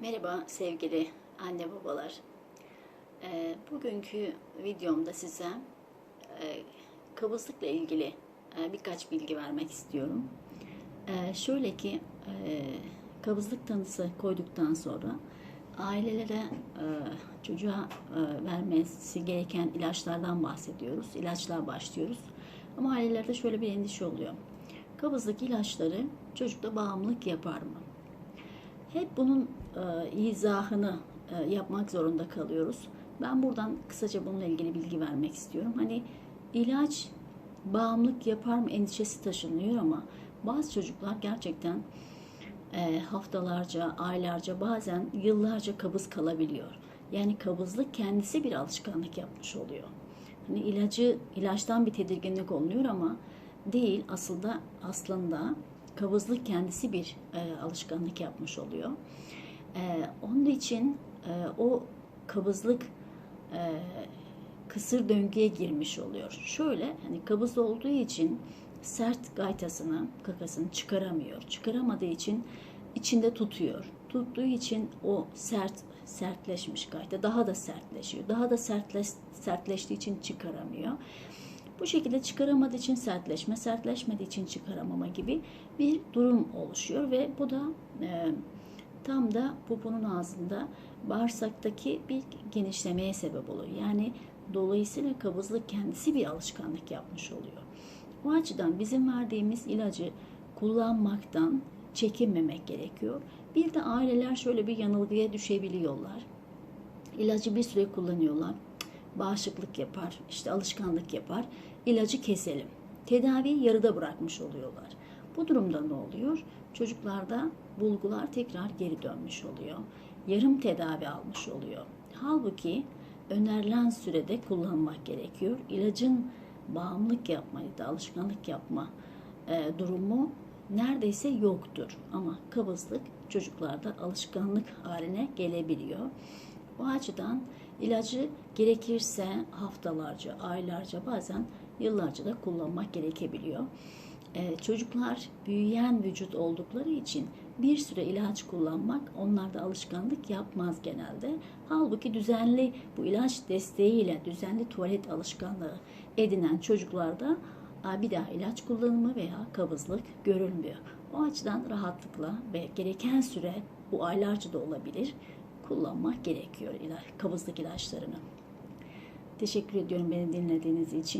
Merhaba sevgili anne babalar. Ee, bugünkü videomda size e, kabızlıkla ilgili e, birkaç bilgi vermek istiyorum. E, şöyle ki e, kabızlık tanısı koyduktan sonra ailelere çocuğa vermesi gereken ilaçlardan bahsediyoruz. İlaçlar başlıyoruz. Ama ailelerde şöyle bir endişe oluyor. Kabızlık ilaçları çocukta bağımlılık yapar mı? Hep bunun e, izahını e, yapmak zorunda kalıyoruz. Ben buradan kısaca bununla ilgili bilgi vermek istiyorum. Hani ilaç bağımlılık yapar mı endişesi taşınıyor ama bazı çocuklar gerçekten e, haftalarca, aylarca, bazen yıllarca kabız kalabiliyor. Yani kabızlık kendisi bir alışkanlık yapmış oluyor. Hani ilacı ilaçtan bir tedirginlik oluyor ama değil aslında aslında kabızlık kendisi bir e, alışkanlık yapmış oluyor. E, onun için e, o kabızlık e, kısır döngüye girmiş oluyor. Şöyle hani kabız olduğu için sert gaytasını, kakasını çıkaramıyor. Çıkaramadığı için içinde tutuyor. Tuttuğu için o sert sertleşmiş gayta daha da sertleşiyor. Daha da sertleş, sertleştiği için çıkaramıyor. Bu şekilde çıkaramadığı için sertleşme, sertleşmediği için çıkaramama gibi bir durum oluşuyor ve bu da e, tam da poponun ağzında bağırsaktaki bir genişlemeye sebep oluyor. Yani dolayısıyla kabızlık kendisi bir alışkanlık yapmış oluyor. O açıdan bizim verdiğimiz ilacı kullanmaktan çekinmemek gerekiyor. Bir de aileler şöyle bir yanılgıya düşebiliyorlar. İlacı bir süre kullanıyorlar. Bağışıklık yapar, işte alışkanlık yapar. İlacı keselim. Tedaviyi yarıda bırakmış oluyorlar. Bu durumda ne oluyor? Çocuklarda bulgular tekrar geri dönmüş oluyor. Yarım tedavi almış oluyor. Halbuki önerilen sürede kullanmak gerekiyor. İlacın bağımlılık yapma alışkanlık yapma e, durumu neredeyse yoktur. Ama kabızlık çocuklarda alışkanlık haline gelebiliyor. O açıdan ilacı gerekirse haftalarca, aylarca bazen yıllarca da kullanmak gerekebiliyor. Ee, çocuklar büyüyen vücut oldukları için bir süre ilaç kullanmak onlarda alışkanlık yapmaz genelde. Halbuki düzenli bu ilaç desteğiyle düzenli tuvalet alışkanlığı edinen çocuklarda bir daha ilaç kullanımı veya kabızlık görülmüyor. O açıdan rahatlıkla ve gereken süre bu aylarca da olabilir kullanmak gerekiyor ilaç, kabızlık ilaçlarını. Teşekkür ediyorum beni dinlediğiniz için.